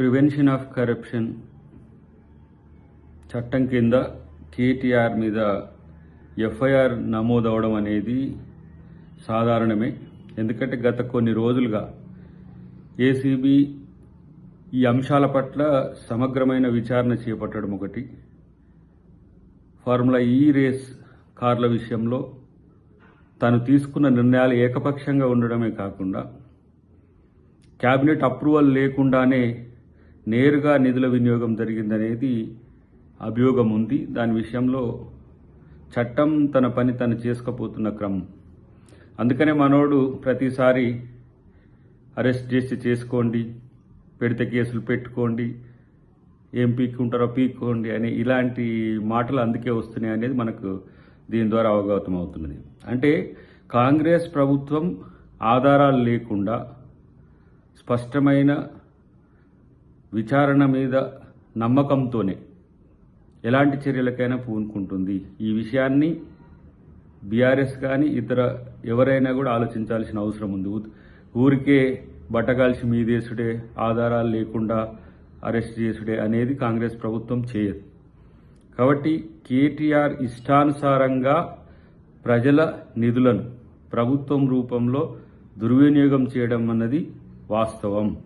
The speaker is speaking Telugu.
ప్రివెన్షన్ ఆఫ్ కరప్షన్ చట్టం కింద కేటీఆర్ మీద ఎఫ్ఐఆర్ నమోదవడం అనేది సాధారణమే. ఎందుకంటే గత కొన్ని రోజులుగా ఏసీబీ ఈ అంశాల పట్ల సమగ్రమైన విచారణ చేపట్టడం ఒకటి. ఫార్ములా ఈ రేస్ కార్ల విషయంలో తాను తీసుకున్న నిర్ణయాలు ఏకపక్షంగా ఉండడమే కాకుండా క్యాబినెట్ అప్రూవల్ లేకుండానే నేరుగా నిధుల వినియోగం జరిగిందనేది అభియోగం ఉంది. దాని విషయంలో చట్టం తన పని తను చేసుకపోతున్న క్రమం. అందుకనే మనోడు ప్రతిసారి అరెస్ట్ చేసి చేసుకోండి పెడితే కేసులు పెట్టుకోండి ఏం పీక్కుంటారో పీక్కోండి అని ఇలాంటి మాటలు అందుకే వస్తున్నాయి అనేది మనకు దీని ద్వారా అవగతం అవుతున్నది. అంటే కాంగ్రెస్ ప్రభుత్వం ఆధారాలు లేకుండా స్పష్టమైన విచారణ మీద నమ్మకంతోనే ఎలాంటి చర్యలకైనా పూనుకుంటుంది. ఈ విషయాన్ని బీఆర్ఎస్ కానీ ఇతర ఎవరైనా కూడా ఆలోచించాల్సిన అవసరం ఉంది. ఊరికే బట్టగాల్చి మీదేసుడే ఆధారాలు లేకుండా అరెస్ట్ చేసుడే అనేది కాంగ్రెస్ ప్రభుత్వం చేయదు. కాబట్టి కేటీఆర్ ఇష్టానుసారంగా ప్రజల నిధులను ప్రభుత్వం రూపంలో దుర్వినియోగం చేయడం అన్నది వాస్తవం.